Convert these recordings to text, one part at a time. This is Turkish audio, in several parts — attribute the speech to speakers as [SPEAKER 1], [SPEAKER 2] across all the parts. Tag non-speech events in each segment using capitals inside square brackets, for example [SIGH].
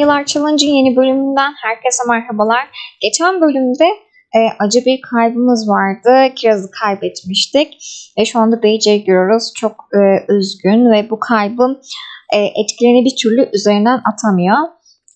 [SPEAKER 1] Banyolar Challenge'ın yeni bölümünden herkese merhabalar. Geçen bölümde e, acı bir kaybımız vardı. Kiraz'ı kaybetmiştik. Ve şu anda Beyce'yi görüyoruz. Çok e, üzgün ve bu kaybın e, etkilerini bir türlü üzerinden atamıyor.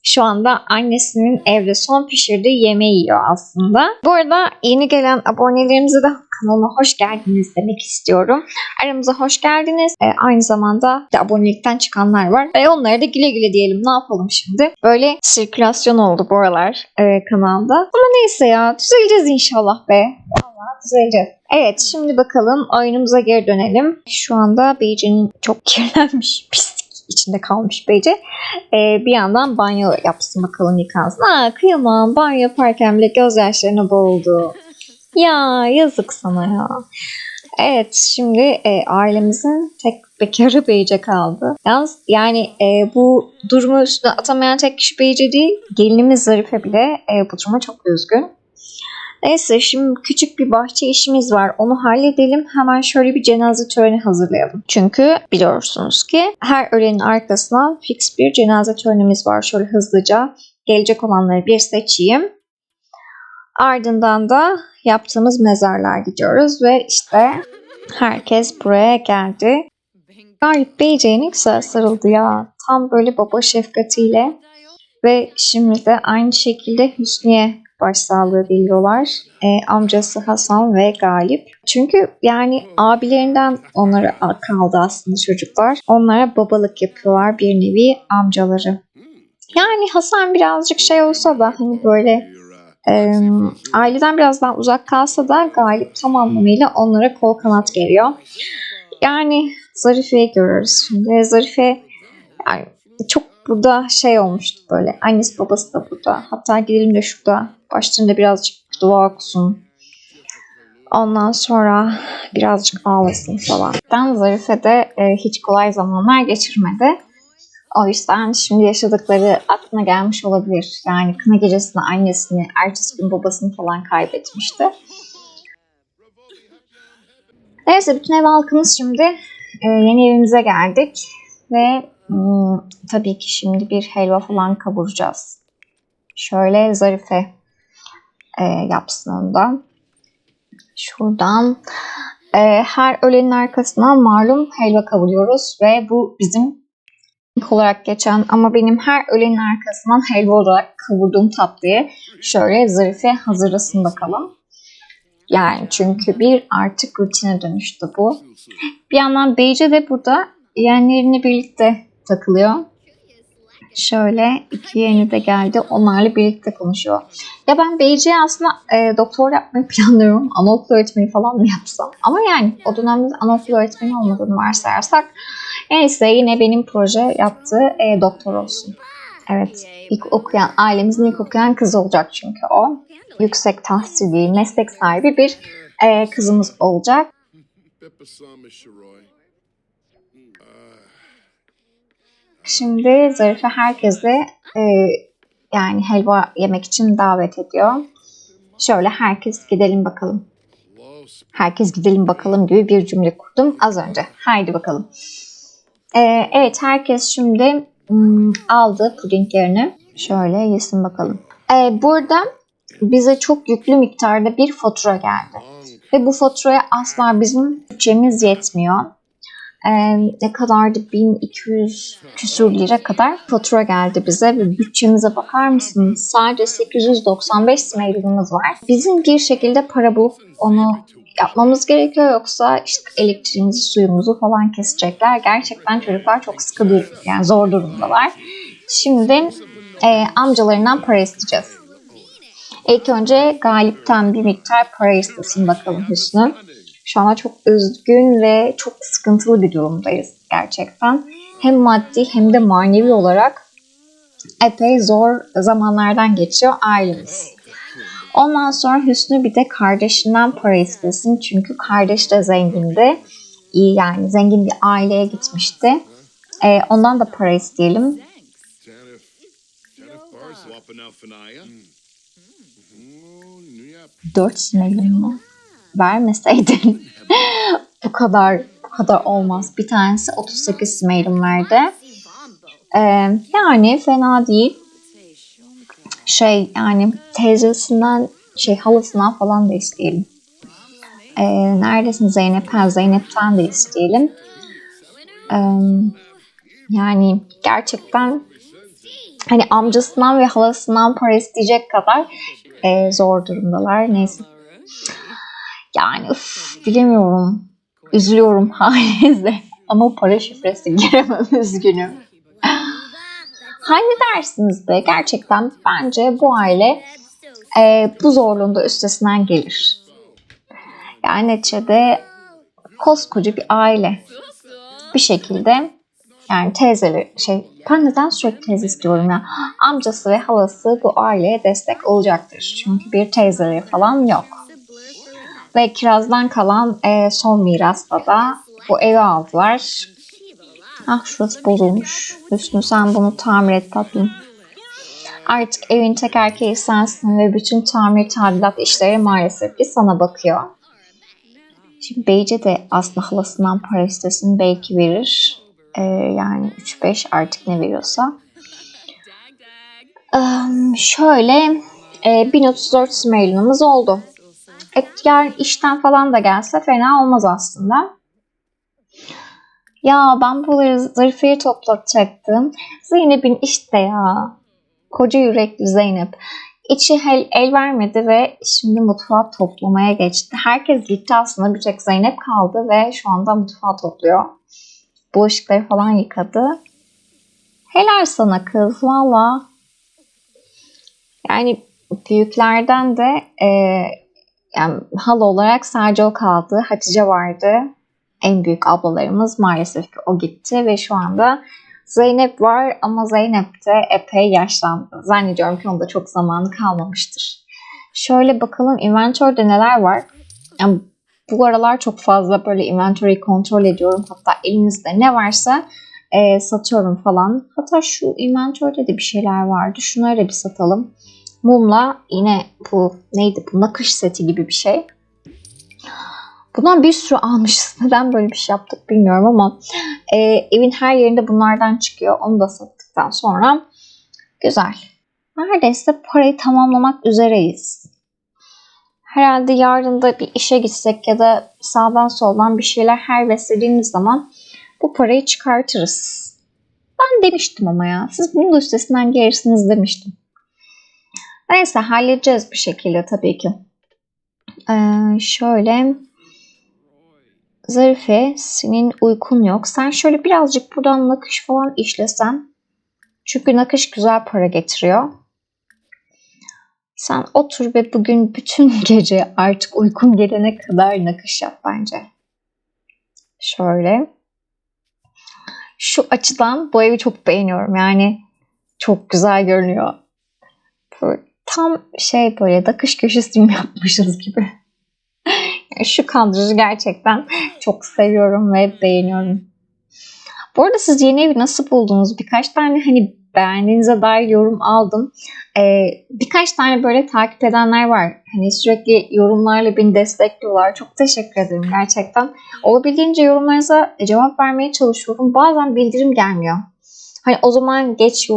[SPEAKER 1] Şu anda annesinin evde son pişirdiği yemeği yiyor aslında. Bu arada yeni gelen abonelerimize de kanalıma hoş geldiniz demek istiyorum. Aramıza hoş geldiniz. E, aynı zamanda de abonelikten çıkanlar var. Ve onlara da güle güle diyelim. Ne yapalım şimdi? Böyle sirkülasyon oldu bu aralar e, kanalda. Ama neyse ya düzeleceğiz inşallah be. Vallahi düzeleceğiz. Evet şimdi bakalım oyunumuza geri dönelim. Şu anda Beyce'nin çok kirlenmiş [LAUGHS] pislik içinde kalmış Beyce. Ee, bir yandan banyo yapsın bakalım yıkansın. Aa kıyamam banyo yaparken bile gözyaşlarına boğuldu. [LAUGHS] Ya yazık sana ya. Evet şimdi e, ailemizin tek bekarı Beyce kaldı. Yalnız yani e, bu durumu üstüne atamayan tek kişi Beyce değil. Gelinimiz Zarife bile e, bu duruma çok üzgün. Neyse şimdi küçük bir bahçe işimiz var. Onu halledelim. Hemen şöyle bir cenaze töreni hazırlayalım. Çünkü biliyorsunuz ki her ölenin arkasına fix bir cenaze törenimiz var. Şöyle hızlıca gelecek olanları bir seçeyim. Ardından da yaptığımız mezarlığa gidiyoruz ve işte herkes buraya geldi. Galip Beyce'ye ne güzel sarıldı ya. Tam böyle baba şefkatiyle. Ve şimdi de aynı şekilde Hüsniye başsağlığı diliyorlar. E, amcası Hasan ve Galip. Çünkü yani abilerinden onlara kaldı aslında çocuklar. Onlara babalık yapıyorlar bir nevi amcaları. Yani Hasan birazcık şey olsa da hani böyle e, aileden biraz daha uzak kalsa da Galip tam anlamıyla onlara kol kanat geliyor. Yani Zarife'yi görüyoruz şimdi. Zarife yani çok burada şey olmuştu böyle. Annesi babası da burada. Hatta gidelim de şurada başlarında birazcık dua okusun. Ondan sonra birazcık ağlasın falan. Ben Zarife de e, hiç kolay zamanlar geçirmedi. O yüzden şimdi yaşadıkları aklına gelmiş olabilir. Yani kına gecesinde annesini, ertesi gün babasını falan kaybetmişti. Neyse bütün ev halkımız şimdi e, yeni evimize geldik. Ve hmm, tabii ki şimdi bir helva falan kavuracağız. Şöyle Zarife e, yapsın ondan. Şuradan e, her ölenin arkasından malum helva kavuruyoruz ve bu bizim olarak geçen ama benim her ölenin arkasından helva olarak kavurduğum tatlıyı şöyle Zarife hazırlasın bakalım. Yani çünkü bir artık rutine dönüştü bu. Bir yandan Beyce de burada yeğenlerini birlikte takılıyor. Şöyle iki yeğeni de geldi. Onlarla birlikte konuşuyor. Ya ben Beyci'ye aslında e, doktor yapmayı planlıyorum. Anaokul öğretmeni falan mı yapsam? Ama yani o dönemde anaokul öğretmeni olmadığını varsayarsak neyse yine benim proje yaptığı e, doktor olsun. Evet. ilk okuyan, ailemizin ilk okuyan kız olacak çünkü o. Yüksek tahsili, meslek sahibi bir e, kızımız olacak. Şimdi Zarife herkese e, yani helva yemek için davet ediyor. Şöyle herkes gidelim bakalım. Herkes gidelim bakalım gibi bir cümle kurdum az önce. Haydi bakalım. E, evet herkes şimdi hmm, aldı pudinglerini. Şöyle yesin bakalım. E, burada bize çok yüklü miktarda bir fatura geldi. Ve bu faturaya asla bizim bütçemiz yetmiyor e, ne kadardı 1200 küsur lira kadar fatura geldi bize ve bütçemize bakar mısınız? Sadece 895 smailimiz var. Bizim bir şekilde para bulup onu yapmamız gerekiyor yoksa işte elektriğimizi, suyumuzu falan kesecekler. Gerçekten çocuklar çok sıkı dur yani zor durumdalar. Şimdi e, amcalarından para isteyeceğiz. İlk önce Galip'ten bir miktar para istesin bakalım Hüsnü. Şu anda çok üzgün ve çok sıkıntılı bir durumdayız gerçekten. Hem maddi hem de manevi olarak epey zor zamanlardan geçiyor ailemiz. Ondan sonra Hüsnü bir de kardeşinden para istesin. Çünkü kardeş de zengindi. İyi yani zengin bir aileye gitmişti. Ee, ondan da para isteyelim. Dört sinelim mi? Vermeseydin [LAUGHS] bu kadar bu kadar olmaz. Bir tanesi 38 mailim verdi. Ee, yani fena değil. şey yani teyzesinden şey halasından falan da isteyelim. Ee, neredesin Zeynep? Ha, Zeynep'ten de isteyelim. Ee, yani gerçekten hani amcasından ve halasından para isteyecek kadar e, zor durumdalar. Neyse. Yani üf, bilemiyorum. Üzülüyorum [LAUGHS] halinize. Ama para şifresi giremem [LAUGHS] üzgünüm. Halledersiniz be. Gerçekten bence bu aile e, bu zorluğunda üstesinden gelir. Yani neticede koskoca bir aile. Bir şekilde yani teyzeleri şey ben neden sürekli teyzesi diyorum ya amcası ve halası bu aileye destek olacaktır. Çünkü bir teyzeleri falan yok. Ve kirazdan kalan e, son mirasta da bu evi aldılar. Ah şurası bozulmuş. Hüsnü sen bunu tamir et tatlım. Artık evin tek erkeği sensin ve bütün tamir tadilat işleri maalesef ki sana bakıyor. Şimdi Beyce de aslında halasından para istesin belki verir. Ee, yani 3-5 artık ne veriyorsa. Ee, şöyle e, 1034 smail'ımız oldu. Et, yarın işten falan da gelse fena olmaz aslında. Ya ben buraları Zarife'ye toplatacaktım. Zeynep'in işte ya. Koca yürekli Zeynep. İçi el, el vermedi ve şimdi mutfağı toplamaya geçti. Herkes gitti aslında bir tek Zeynep kaldı ve şu anda mutfağı topluyor. Bulaşıkları falan yıkadı. Helal sana kız valla. Yani büyüklerden de e, yani hal olarak sadece o kaldı. Hatice vardı. En büyük ablalarımız maalesef ki o gitti ve şu anda Zeynep var ama Zeynep de epey yaşlandı. Zannediyorum ki onda çok zamanı kalmamıştır. Şöyle bakalım inventörde neler var. Yani bu aralar çok fazla böyle inventory kontrol ediyorum. Hatta elinizde ne varsa e, satıyorum falan. Hatta şu inventörde de bir şeyler vardı. Şunları da bir satalım. Mumla yine bu neydi bu nakış seti gibi bir şey. Bundan bir sürü almışız. [LAUGHS] Neden böyle bir şey yaptık bilmiyorum ama e, evin her yerinde bunlardan çıkıyor. Onu da sattıktan sonra güzel. Neredeyse parayı tamamlamak üzereyiz. Herhalde yarın da bir işe gitsek ya da sağdan soldan bir şeyler her beslediğimiz zaman bu parayı çıkartırız. Ben demiştim ama ya. Siz bunun üstesinden gelirsiniz demiştim. Neyse halledeceğiz bir şekilde tabii ki. Ee, şöyle Zarife senin uykun yok. Sen şöyle birazcık buradan nakış falan işlesen. Çünkü nakış güzel para getiriyor. Sen otur ve bugün bütün [LAUGHS] gece artık uykun gelene kadar nakış yap bence. Şöyle. Şu açıdan bu evi çok beğeniyorum. Yani çok güzel görünüyor. Böyle tam şey böyle nakış köşesi [LAUGHS] yapmışız gibi. Şu kadrajı gerçekten çok seviyorum ve beğeniyorum. Bu arada siz yeni evi nasıl buldunuz? Birkaç tane hani beğendiğinize dair yorum aldım. Ee, birkaç tane böyle takip edenler var. Hani sürekli yorumlarla beni destekliyorlar. Çok teşekkür ederim gerçekten. Olabildiğince yorumlarınıza cevap vermeye çalışıyorum. Bazen bildirim gelmiyor. Hani o zaman geç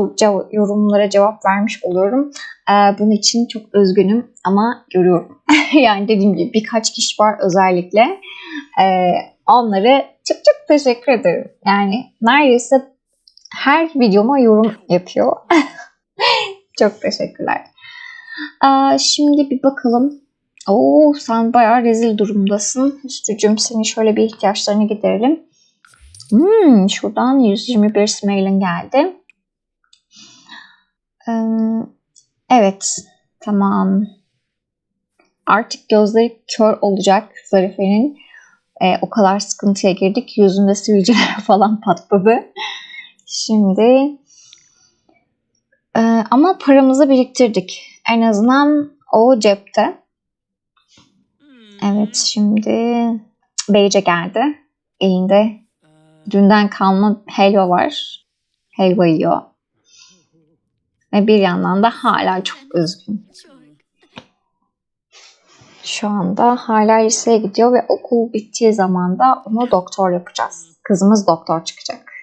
[SPEAKER 1] yorumlara cevap vermiş oluyorum. Ee, bunun için çok üzgünüm ama görüyorum. [LAUGHS] yani dediğim gibi birkaç kişi var özellikle. Ee, onları çok çok teşekkür ederim. Yani neredeyse her videoma yorum yapıyor. [LAUGHS] çok teşekkürler. Ee, şimdi bir bakalım. Oo sen bayağı rezil durumdasın. Üstücüm senin şöyle bir ihtiyaçlarını giderelim. Hmm, şuradan 121 smailin geldi. Ee, evet. Tamam. Artık gözleri kör olacak Zarife'nin. Ee, o kadar sıkıntıya girdik. Yüzünde sivilceler [LAUGHS] falan patladı. Şimdi e, ama paramızı biriktirdik. En azından o cepte. Evet şimdi Beyce geldi. Elinde dünden kalma helva var. Helva yiyor. Ve bir yandan da hala çok üzgün. Şu anda hala liseye gidiyor ve okul bittiği zaman da onu doktor yapacağız. Kızımız doktor çıkacak.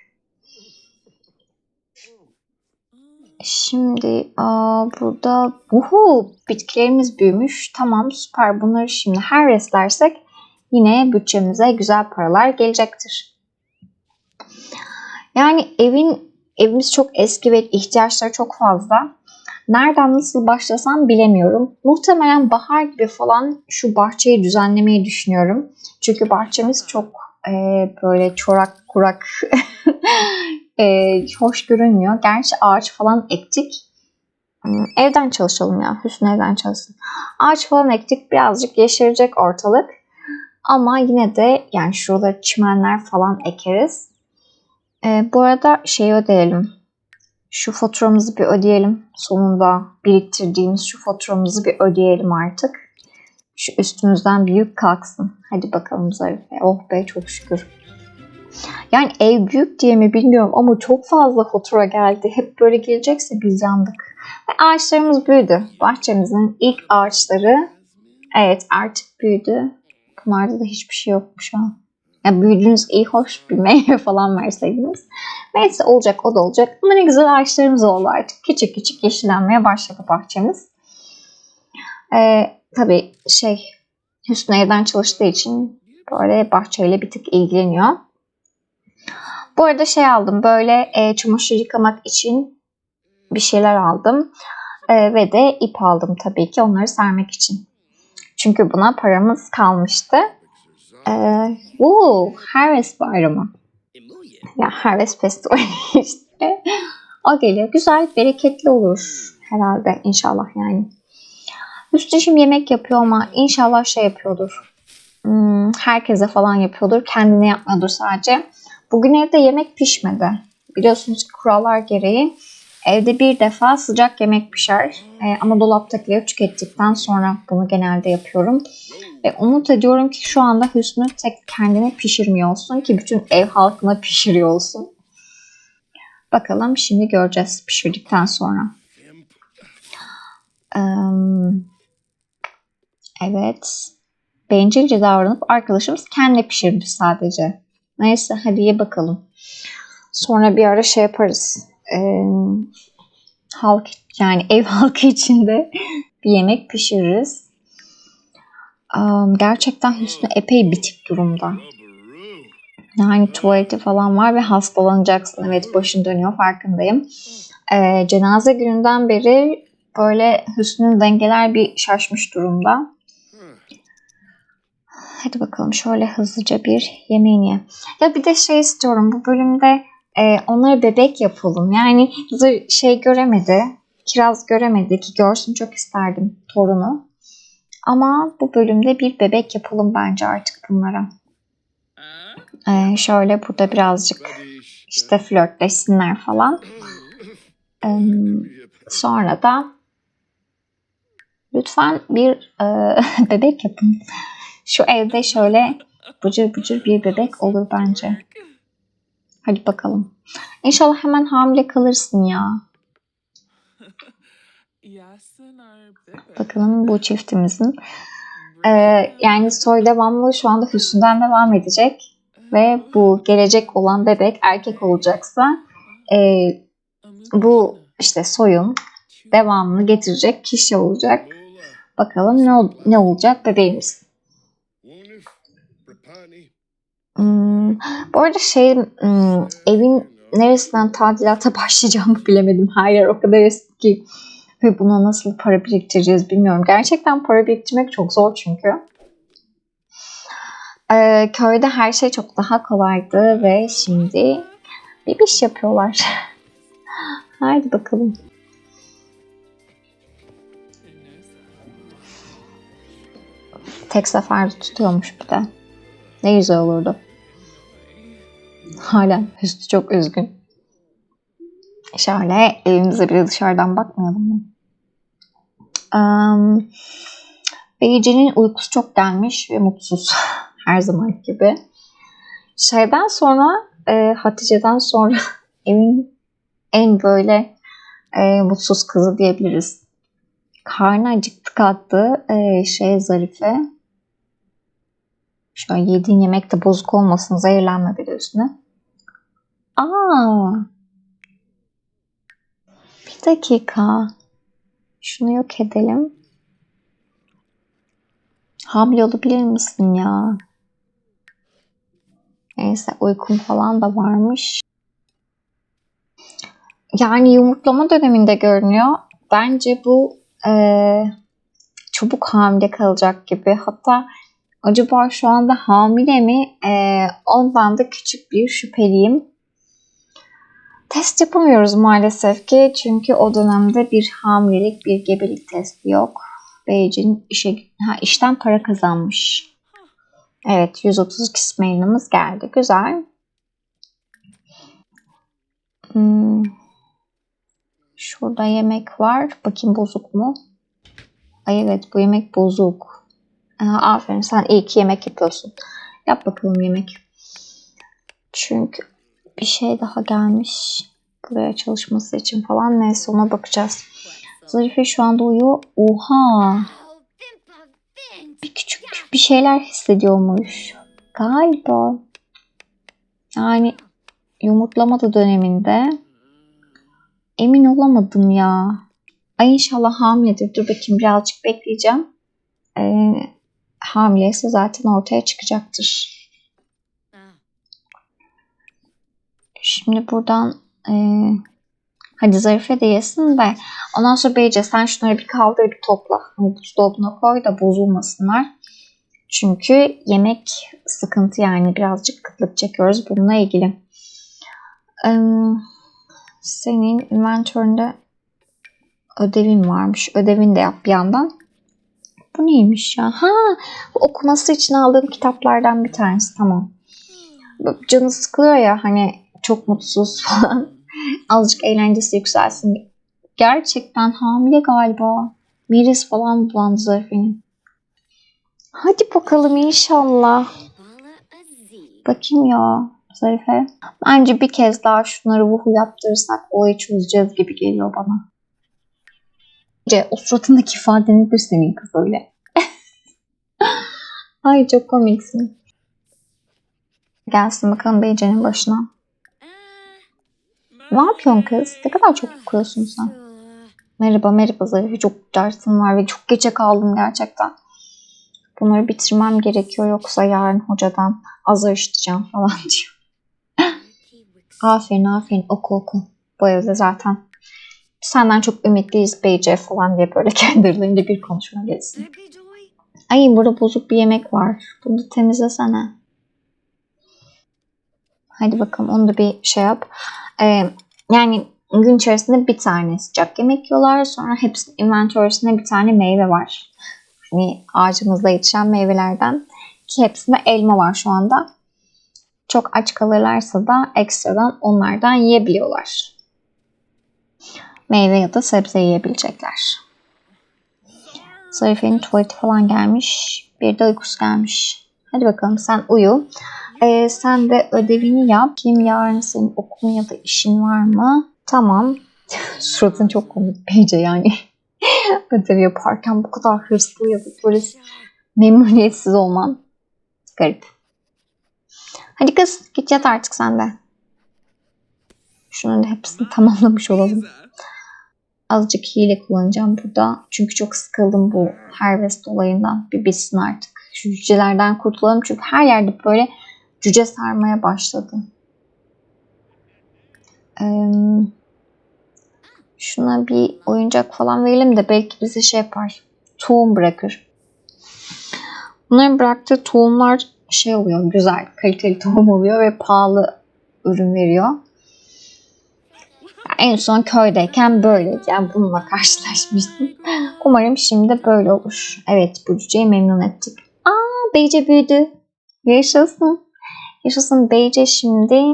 [SPEAKER 1] Şimdi aa, burada uhu, bitkilerimiz büyümüş. Tamam süper. Bunları şimdi her reslersek yine bütçemize güzel paralar gelecektir. Yani evin evimiz çok eski ve ihtiyaçları çok fazla. Nereden nasıl başlasam bilemiyorum. Muhtemelen bahar gibi falan şu bahçeyi düzenlemeyi düşünüyorum. Çünkü bahçemiz çok e, böyle çorak kurak [LAUGHS] e, hoş görünmüyor. Gerçi ağaç falan ektik. Hmm, Evden çalışalım ya. Hüsnü evden çalışsın. Ağaç falan ektik. Birazcık yeşerecek ortalık. Ama yine de yani şurada çimenler falan ekeriz. E, bu arada şeyi ödeyelim. Şu faturamızı bir ödeyelim. Sonunda biriktirdiğimiz şu faturamızı bir ödeyelim artık. Şu üstümüzden bir yük kalksın. Hadi bakalım Zarife. Oh be çok şükür. Yani ev büyük diye mi bilmiyorum ama çok fazla fatura geldi. Hep böyle gelecekse biz yandık. Ve ağaçlarımız büyüdü. Bahçemizin ilk ağaçları evet artık büyüdü. Kumarda da hiçbir şey yokmuş şu. Yani büyüdüğünüz iyi hoş bir meyve [LAUGHS] falan verseydiniz. Neyse olacak o da olacak. Ama ne güzel ağaçlarımız oldu artık. Küçük küçük yeşillenmeye başladı bahçemiz. Ee, tabii şey Hüsnü evden çalıştığı için böyle bahçeyle bir tık ilgileniyor. Bu arada şey aldım böyle e, çamaşır yıkamak için bir şeyler aldım. E, ve de ip aldım tabii ki onları sermek için. Çünkü buna paramız kalmıştı. E, woo, Harvest Bayramı. Ya Harvest Festival [LAUGHS] işte. O geliyor. Güzel, bereketli olur herhalde inşallah yani. Üstü şimdi yemek yapıyor ama inşallah şey yapıyordur. Hmm, herkese falan yapıyordur. Kendine yapmıyordur sadece. Bugün evde yemek pişmedi. Biliyorsunuz kurallar gereği evde bir defa sıcak yemek pişer. Ee, ama dolaptakileri tükettikten sonra bunu genelde yapıyorum. Ve umut ediyorum ki şu anda Hüsnü tek kendine pişirmiyor olsun ki bütün ev halkına pişiriyor olsun. Bakalım şimdi göreceğiz pişirdikten sonra. Ee, evet. Bencilce davranıp arkadaşımız kendi pişirmiş sadece. Neyse hadi ye bakalım. Sonra bir ara şey yaparız. Ee, halk yani ev [LAUGHS] halkı içinde bir yemek pişiririz. Um, gerçekten Hüsnü epey bitik durumda. Yani tuvaleti falan var ve hastalanacaksın. Evet başın dönüyor farkındayım. Ee, cenaze gününden beri böyle Hüsnü'nün dengeler bir şaşmış durumda. Hadi bakalım şöyle hızlıca bir yemeğini ye. Ya bir de şey istiyorum bu bölümde e, onlara bebek yapalım. Yani şey göremedi, kiraz göremedi ki görsün çok isterdim torunu. Ama bu bölümde bir bebek yapalım bence artık bunlara. Ee, şöyle burada birazcık işte flörtleşsinler falan. [LAUGHS] Ee, sonra da lütfen bir e, [LAUGHS] bebek yapın. Şu evde şöyle bıcır bıcır bir bebek olur bence. Hadi bakalım. İnşallah hemen hamile kalırsın ya. [LAUGHS] Bakalım bu [LAUGHS] çiftimizin. Ee, yani soy devamlı şu anda Hüsnü'den devam edecek. Ve bu gelecek olan bebek erkek olacaksa e, bu işte soyun devamını getirecek kişi olacak. Bakalım ne, ne olacak bebeğimiz. Hmm, bu arada şey hmm, evin neresinden tadilata [LAUGHS] başlayacağımı bilemedim. Her yer o kadar eski ki ve buna nasıl para biriktireceğiz bilmiyorum. Gerçekten para biriktirmek çok zor çünkü. Ee, köyde her şey çok daha kolaydı ve şimdi bir iş yapıyorlar. [LAUGHS] Haydi bakalım. Tek seferde tutuyormuş bir de. Ne güzel olurdu. Hala Hüsnü çok üzgün. Şöyle evimize bir dışarıdan bakmayalım mı? Um, Beyce'nin uykusu çok gelmiş ve mutsuz. [LAUGHS] Her zaman gibi. Şeyden sonra e, Hatice'den sonra [LAUGHS] evin en böyle e, mutsuz kızı diyebiliriz. Karnı acıktı kalktı e, şey Zarife. An yediğin yemek de bozuk olmasın zehirlenme bir üstüne. Aa. Bir dakika. Şunu yok edelim. Hamile olabilir misin ya? Neyse uykum falan da varmış. Yani yumurtlama döneminde görünüyor. Bence bu eee, çabuk hamile kalacak gibi. Hatta acaba şu anda hamile mi? Eee, ondan da küçük bir şüpheliyim. Test yapamıyoruz maalesef ki. Çünkü o dönemde bir hamilelik, bir gebelik testi yok. Beyci'nin işe, ha, işten para kazanmış. Evet 132 mailimiz geldi. Güzel. Hmm. Şurada yemek var. Bakayım bozuk mu? Ay evet bu yemek bozuk. Aa, aferin sen iyi ki yemek yapıyorsun. Yap bakalım yemek. Çünkü bir şey daha gelmiş. Buraya çalışması için falan. Neyse ona bakacağız. Zarife şu anda uyuyor. Oha. Bir küçük bir şeyler hissediyormuş. Galiba. Yani yumurtlama da döneminde. Emin olamadım ya. Ay inşallah hamiledir. Dur bakayım birazcık bekleyeceğim. Ee, hamileyse zaten ortaya çıkacaktır. Şimdi buradan e, hadi Zarife de yesin de ondan sonra Beyce sen şunları bir kaldır bir topla. Hani buzdolabına koy da bozulmasınlar. Çünkü yemek sıkıntı yani birazcık kıtlık çekiyoruz bununla ilgili. Ee, senin inventöründe ödevin varmış. Ödevini de yap bir yandan. Bu neymiş ya? Ha, okuması için aldığım kitaplardan bir tanesi. Tamam. Canı sıkılıyor ya hani çok mutsuz [LAUGHS] falan. Azıcık eğlencesi yükselsin. Gerçekten hamile galiba. Miris falan bulandı Zarife'nin. Hadi bakalım inşallah. Bakayım ya Zarife. Bence bir kez daha şunları vuhu yaptırırsak olayı çözeceğiz gibi geliyor bana. Ce, o suratındaki ifade nedir senin kız öyle? [LAUGHS] Ay çok komiksin. Gelsin bakalım Beyce'nin başına. Ne yapıyorsun kız? Ne kadar çok okuyorsun sen? Merhaba merhaba Zarife. Çok dersim var ve çok geçe kaldım gerçekten. Bunları bitirmem gerekiyor yoksa yarın hocadan azar işiteceğim falan [LAUGHS] diyor. aferin aferin oku oku. Bu evde zaten senden çok ümitliyiz BC falan diye böyle [LAUGHS] kendi aralarında bir konuşma geçsin. Ay burada bozuk bir yemek var. Bunu temizlesene. Hadi bakalım onu da bir şey yap. Ee, yani gün içerisinde bir tane sıcak yemek yiyorlar. Sonra hepsinin inventörüsünde bir tane meyve var. Hani ağacımızda yetişen meyvelerden. Ki hepsinde elma var şu anda. Çok aç kalırlarsa da ekstradan onlardan yiyebiliyorlar. Meyve ya da sebze yiyebilecekler. Zarife'nin tuvaleti falan gelmiş. Bir de uykusu gelmiş. Hadi bakalım sen uyu. Ee, sen de ödevini yap. Kim yarın senin okulun ya da işin var mı? Tamam. [LAUGHS] Suratın çok komik bence yani. [LAUGHS] Ödev yaparken bu kadar hırslı ya da böyle memnuniyetsiz olman garip. Hadi kız git yat artık sen de. Şunun da hepsini tamamlamış olalım. Azıcık hile kullanacağım burada. Çünkü çok sıkıldım bu Harvest olayından. Bir bitsin artık. Şu cücelerden kurtulalım. Çünkü her yerde böyle cüce sarmaya başladı. Ee, şuna bir oyuncak falan verelim de belki bize şey yapar. Tohum bırakır. Bunların bıraktığı tohumlar şey oluyor. Güzel, kaliteli tohum oluyor ve pahalı ürün veriyor. En son köydeyken böyleydi. Yani bununla karşılaşmıştım. [LAUGHS] Umarım şimdi böyle olur. Evet bu cüceyi memnun ettik. Aa Beyce büyüdü. Yaşasın. Yaşasın Beyce şimdi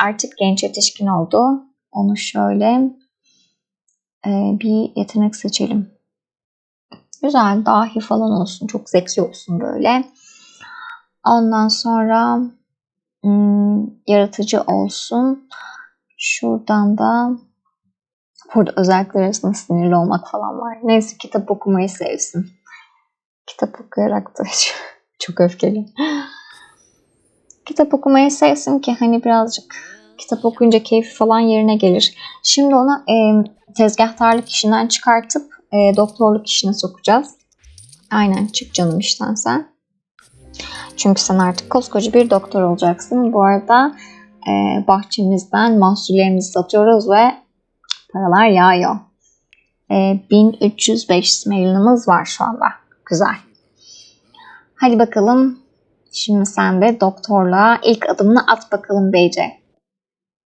[SPEAKER 1] artık genç yetişkin oldu. Onu şöyle bir yetenek seçelim. Güzel, dahi falan olsun. Çok zeki olsun böyle. Ondan sonra yaratıcı olsun. Şuradan da burada özellikler arasında sinirli olmak falan var. Neyse kitap okumayı sevsin. Kitap okuyarak da [LAUGHS] çok öfkeli. Kitap okumayı sevsin ki hani birazcık Kitap okuyunca keyfi falan yerine gelir. Şimdi onu e, tezgahtarlık işinden çıkartıp e, doktorluk işine sokacağız. Aynen çık canım işten sen. Çünkü sen artık koskoca bir doktor olacaksın. Bu arada e, bahçemizden mahsullerimizi satıyoruz ve paralar yağıyor. E, 1305 mailimiz var şu anda. Güzel. Hadi bakalım. Şimdi sen de doktorluğa ilk adımını at bakalım Beyce.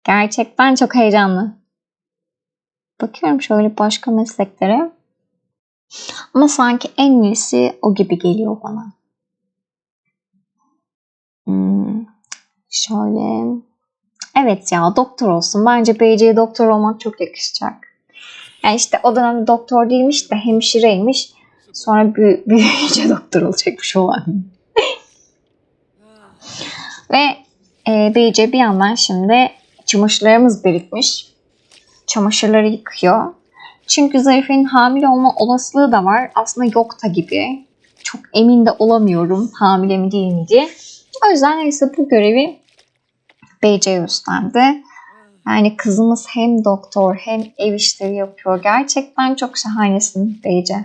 [SPEAKER 1] Gerçekten çok heyecanlı. Bakıyorum şöyle başka mesleklere. Ama sanki en iyisi o gibi geliyor bana. Hmm, şöyle. Evet ya doktor olsun. Bence Beyce'ye doktor olmak çok yakışacak. Yani işte o dönemde doktor değilmiş de hemşireymiş. Sonra büyü, [LAUGHS] büyüyünce doktor olacakmış olan. Ve e, Beyce bir yandan şimdi çamaşırlarımız birikmiş. Çamaşırları yıkıyor. Çünkü Zarife'nin hamile olma olasılığı da var. Aslında yok da gibi. Çok emin de olamıyorum hamile mi değil mi diye. O yüzden neyse bu görevi Beyce üstlendi. Yani kızımız hem doktor hem ev işleri yapıyor. Gerçekten çok şahanesin Beyce.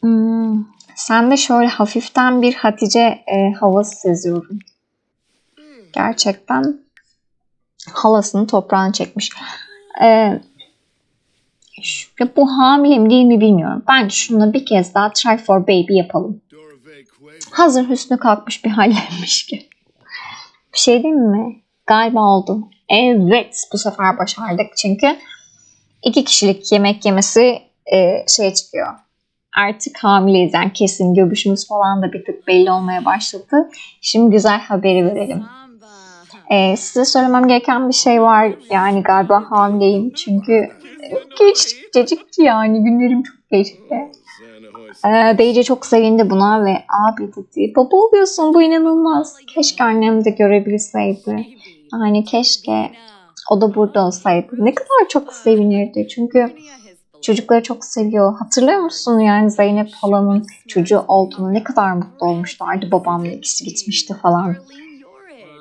[SPEAKER 1] Hmm, sen de şöyle hafiften bir Hatice e, havası seziyorum. Gerçekten halasını toprağını çekmiş. E, şu- bu hamile mi değil mi bilmiyorum. Bence şunu bir kez daha try for baby yapalım. Hazır Hüsnü kalkmış bir hallenmiş ki. Bir şey değil mi? Galiba oldu. Evet bu sefer başardık çünkü iki kişilik yemek yemesi e, şey çıkıyor. Artık hamileyiz yani kesin göbüşümüz falan da bir tık belli olmaya başladı. Şimdi güzel haberi verelim. E, size söylemem gereken bir şey var. Yani galiba hamileyim çünkü e, geç, gecikti yani günlerim çok geçti. Ee, Beyce çok sevindi buna ve abi dedi baba oluyorsun bu inanılmaz. Keşke annem de görebilseydi. Yani keşke o da burada olsaydı. Ne kadar çok sevinirdi. Çünkü çocukları çok seviyor. Hatırlıyor musun yani Zeynep halanın çocuğu olduğunu ne kadar mutlu olmuşlardı. Babamla ikisi gitmişti falan.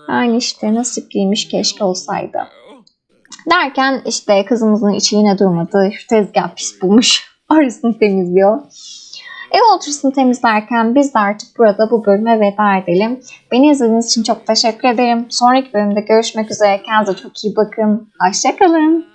[SPEAKER 1] Yani işte nasipliymiş keşke olsaydı. Derken işte kızımızın içi yine durmadı. Şu tezgah pis bulmuş. [LAUGHS] Arasını temizliyor. Ev oturusunu temizlerken biz de artık burada bu bölüme veda edelim. Beni izlediğiniz için çok teşekkür ederim. Sonraki bölümde görüşmek üzere. Kendinize çok iyi bakın. Hoşçakalın.